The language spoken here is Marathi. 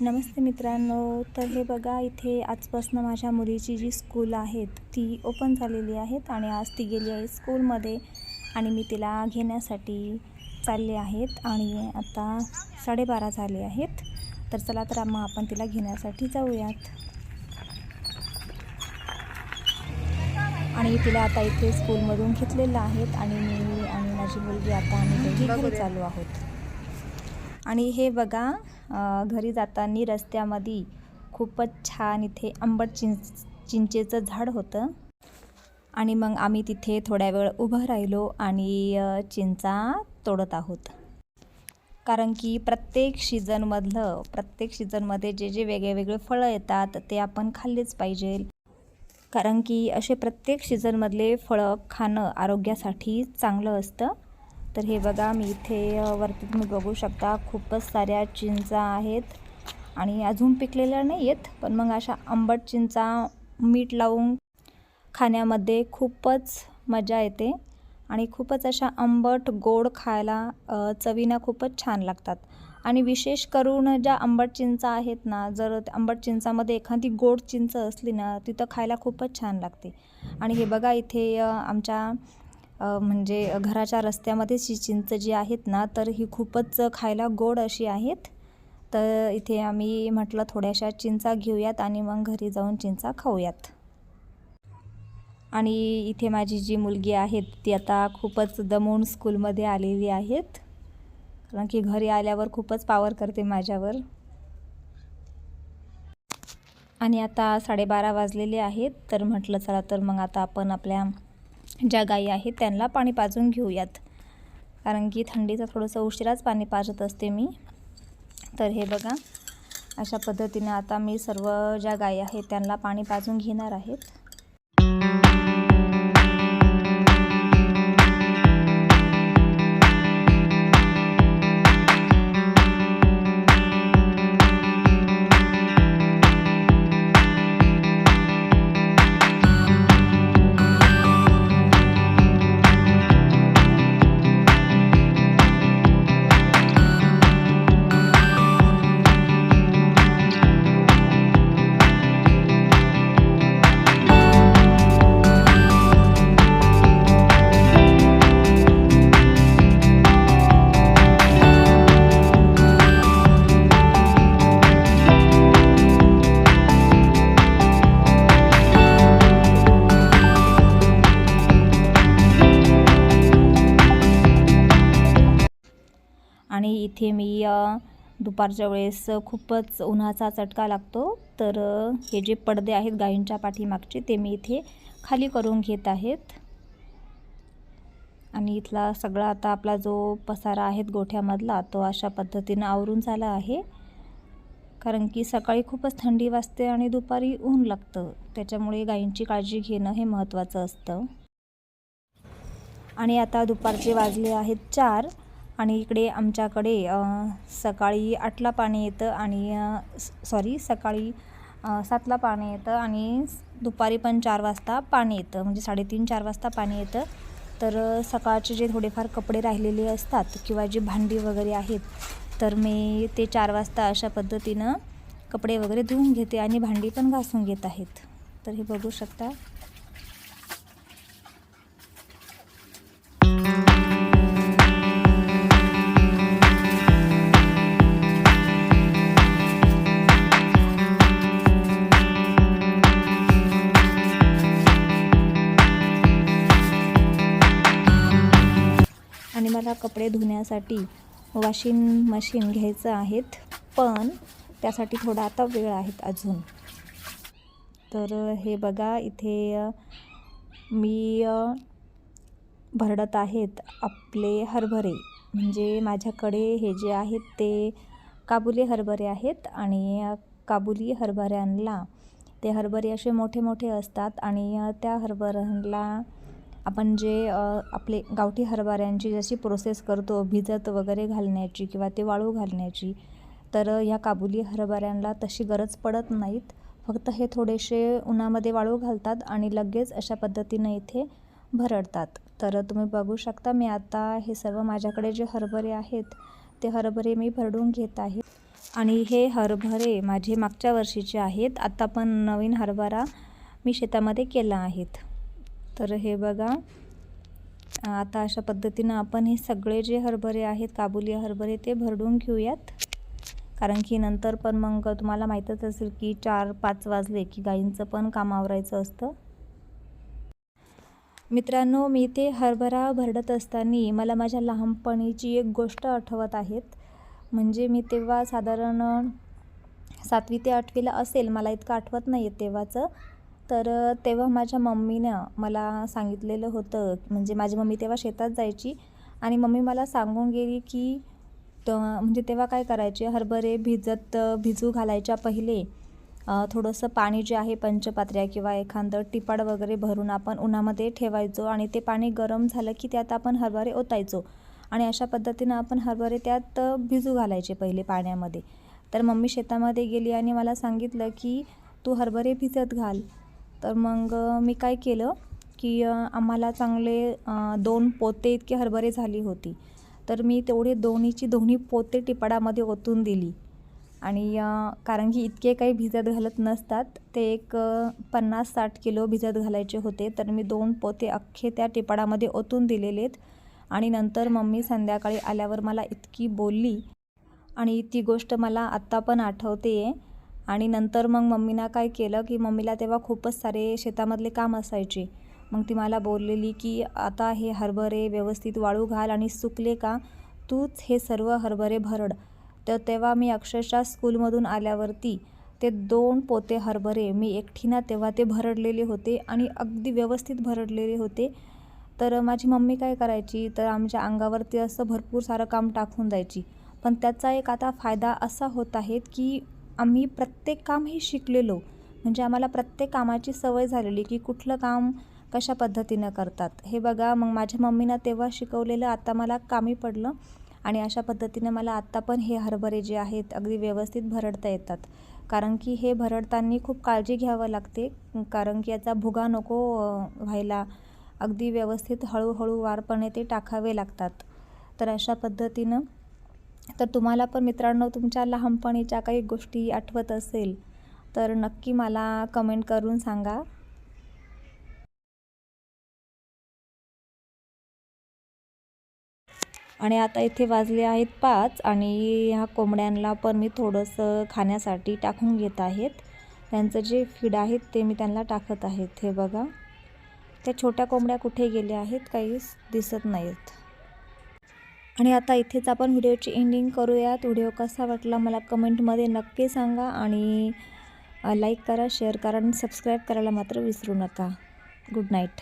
नमस्ते मित्रांनो तर हे बघा इथे आजपासून माझ्या मुलीची जी स्कूल आहेत ती ओपन झालेली आहेत आणि आज ती गेली आहे स्कूलमध्ये आणि मी तिला घेण्यासाठी चालले आहेत आणि आता साडेबारा झाले आहेत. तर चला तर मग आपण तिला घेण्यासाठी जाऊयात. आणि तिला आता इथे स्कूलमधून घेतलेलं आहेत आणि मी आणि माझी मुलगी आता आम्ही दोघी घरी चालू आहोत. आणि हे बघा घरी जाताना रस्त्यामध्ये खूपच छान इथे आंबट चिंच चिंचेचं झाड होतं. आणि मग आम्ही तिथे थोड्या वेळ उभं राहिलो आणि चिंचा तोडत आहोत. कारण की प्रत्येक सीझनमधलं प्रत्येक सीझनमध्ये जे जे वेगळे वेगळे फळं येतात ते आपण खाल्लेच पाहिजे. कारण की असे प्रत्येक सीझनमधले फळं खाणं आरोग्यासाठी चांगलं असतं. तर हे बघा मी इथे वरती तुम्ही बघू शकता खूपच साऱ्या चिंचा आहेत. आणि अजून पिकलेल्या नाही आहेत पण मग अशा आंबट चिंचा मीठ लावून खाण्यामध्ये खूपच मजा येते. आणि खूपच अशा आंबट गोड खायला चवीना खूपच छान लागतात. आणि विशेष करून ज्या आंबट चिंचा आहेत ना जर त्या आंबट चिंचामध्ये एखादी गोड चिंच असली ना तिथं खायला खूपच छान लागते. आणि हे बघा इथे आमच्या म्हणजे घराच्या रस्त्यामध्येच ही चिंच जी आहेत ना तर ही खूपच खायला गोड अशी आहेत. तर इथे आम्ही म्हटलं थोड्याशा चिंचा घेऊयात आणि मग घरी जाऊन चिंचा खाऊयात. आणि इथे माझी जी मुलगी आहेत ती आता खूपच दमून स्कूलमध्ये आलेली आहेत. कारण की घरी आल्यावर खूपच पावर करते माझ्यावर. आणि आता साडेबारा वाजलेले आहेत तर म्हटलं चला तर मग आता आपण आपल्या ज्या गायी आहेत त्यांना पाणी पाजून घेऊयात. कारण की थंडीचं थोडंसं उशिराच पाणी पाजत असते मी. तर हे बघा अशा पद्धतीने आता मी सर्व ज्या गायी आहेत त्यांना पाणी पाजून घेणार आहेत. आणि इथे मी दुपारच्या वेळेस खूपच उन्हाचा चटका लागतो. तर हे जे पडदे आहेत गायींच्या पाठीमागचे ते मी इथे खाली करून घेत आहेत. आणि इथला सगळा आता आपला जो पसारा आहे गोठ्यामधला तो अशा पद्धतीनं आवरून झाला आहे. कारण की सकाळी खूपच थंडी वाजते आणि दुपारी ऊन लागतं. त्याच्यामुळे गायींची काळजी घेणं हे महत्त्वाचं असतं. आणि आता दुपारचे वाजले आहेत चार. आणि इकडे आमच्याकडे सकाळी आठला पाणी येतं आणि सॉरी सकाळी सातला पाणी येतं आणि दुपारी पण चार वाजता पाणी येतं. म्हणजे साडेतीन चार वाजता पाणी येतं. तर सकाळचे जे थोडेफार कपडे राहिलेले असतात किंवा जी भांडी वगैरे आहेत तर मी ते चार वाजता अशा पद्धतीनं कपडे वगैरे धुवून घेते आणि भांडी पण घासून घेत आहेत. तर हे बघू शकता. कपडे धुण्यासाठी वॉशिंग मशीन घ्यायचं आहेत. पण त्यासाठी थोडा आता वेळ आहेत अजून. तर हे बघा इथे मी भरडत आहेत आपले हरभरे. म्हणजे माझ्याकडे हे जे आहेत ते काबुली हरभरे आहेत आणि काबुली हरभऱ्यांना ते हरभरे असे मोठे मोठे असतात आणि त्या हरभऱ्यांना आपण जे आपले गावठी हरभऱ्यांची जशी प्रोसेस करतो भिजत वगैरे घालण्याची किंवा ते वाळू घालण्याची तर ह्या काबुली हरभऱ्यांना तशी गरज पडत नाहीत. फक्त हे थोडेसे उन्हामध्ये वाळू घालतात आणि लगेच अशा पद्धतीनं इथे भरडतात. तर तुम्ही बघू शकता मी आता हे सर्व माझ्याकडे जे हरभरे आहेत ते हरभरे मी भरडून घेत आहे. आणि हे हरभरे माझे मागच्या वर्षीचे आहेत आता पण नवीन हरभरा मी शेतामध्ये केला आहेत. तर हे बघा. आता अशा पद्धतीनं आपण हे सगळे जे हरभरे आहेत काबुली हरभरे ते भरडून घेऊयात. कारण की नंतर पण मग तुम्हाला माहीतच असेल की चार पाच वाजले की गाईंचं पण काम आवरायचं असतं. मित्रांनो मी ते हरभरा भरडत असताना मला माझ्या लहानपणीची एक गोष्ट आठवत आहेत. म्हणजे मी तेव्हा साधारण सातवी ते आठवीला असेल मला इतकं आठवत नाही आहे तेव्हाचं. तर तेव्हा माझ्या मम्मीनं मला सांगितलेलं होतं म्हणजे माझी मम्मी तेव्हा शेतात जायची आणि मम्मी मला सांगून गेली की त म्हणजे तेव्हा काय करायचे हरभरे भिजत भिजू घालायच्या पहिले थोडंसं पाणी जे आहे पंचपात्र्या किंवा एखादं टिपाड वगैरे भरून आपण उन्हामध्ये ठेवायचो आणि ते पाणी गरम झालं की त्यात आपण हरभरे ओतायचो. आणि अशा पद्धतीनं आपण हरभरे त्यात भिजू घालायचे पहिले पाण्यामध्ये. तर मम्मी शेतामध्ये गेली आणि मला सांगितलं की तू हरभरे भिजत घाल. तर मग मी काय केलं की आम्हाला चांगले दोन पोते इतके हरभरे झाली होती. तर मी तेवढे दोन्हीची दोन्ही पोते टिपाडामध्ये ओतून दिली. आणि कारण की इतके काही भिजत घालत नसतात ते एक पन्नास साठ किलो भिजत घालायचे होते. तर मी दोन पोते अख्खे त्या टिपाडामध्ये ओतून दिलेले आणि नंतर मम्मी संध्याकाळी आल्यावर मला इतकी बोलली. आणि ती गोष्ट मला आत्ता पण आठवते आहे आणि नंतर मग मम्मीना काय केलं की मम्मीला तेव्हा खूपच सारे शेतामधले काम असायचे. मग ती मला बोललेली की आता हे हरभरे व्यवस्थित वाळू घाल आणि सुकले का? तूच हे सर्व हरभरे भरड. तर तेव्हा मी अक्षरशः स्कूलमधून आल्यावरती ते दोन पोते हरभरे मी एकटीनं तेव्हा ते भरडलेले होते आणि अगदी व्यवस्थित भरडलेले होते. तर माझी मम्मी काय करायची? तर आमच्या अंगावरती असं भरपूर सारं काम टाकून द्यायची पण त्याचा एक आता फायदा असा होत आहे की आम्ही प्रत्येक काम हे शिकलेलो. म्हणजे आम्हाला प्रत्येक कामाची सवय झालेली की कुठलं काम कशा पद्धतीनं करतात. हे बघा मग माझ्या मम्मीनं तेव्हा शिकवलेलं आता मला कामी पडलं. आणि अशा पद्धतीनं मला आत्ता पण हे हरभरे जे आहेत अगदी व्यवस्थित भरडता येतात. कारण की हे भरडताना खूप काळजी घ्यावं लागते. कारण की याचा भुगा नको व्हायला. अगदी व्यवस्थित हळूहळू वारपणे ते टाकावे लागतात. तर अशा पद्धतीनं तर तुम्हाला पण मित्रांनो तुमच्या लहानपणीच्या काही गोष्टी आठवत असेल तर नक्की मला कमेंट करून सांगा. आणि आता इथे वाजले आहेत पाच आणि ह्या कोंबड्यांना पण मी थोडंसं खाण्यासाठी टाकून घेत आहेत. त्यांचं जे फीड आहेत ते मी त्यांना टाकत आहेत. हे बघा. त्या छोट्या कोंबड्या कुठे गेल्या आहेत? काहीच दिसत नाहीत. आणि आता इथेच आपण व्हिडिओची एंडिंग करूयात. व्हिडिओ कसा वाटला मला कमेंटमध्ये नक्की सांगा आणि लाईक करा शेअर करा आणि सबस्क्राईब करायला मात्र विसरू नका. Good night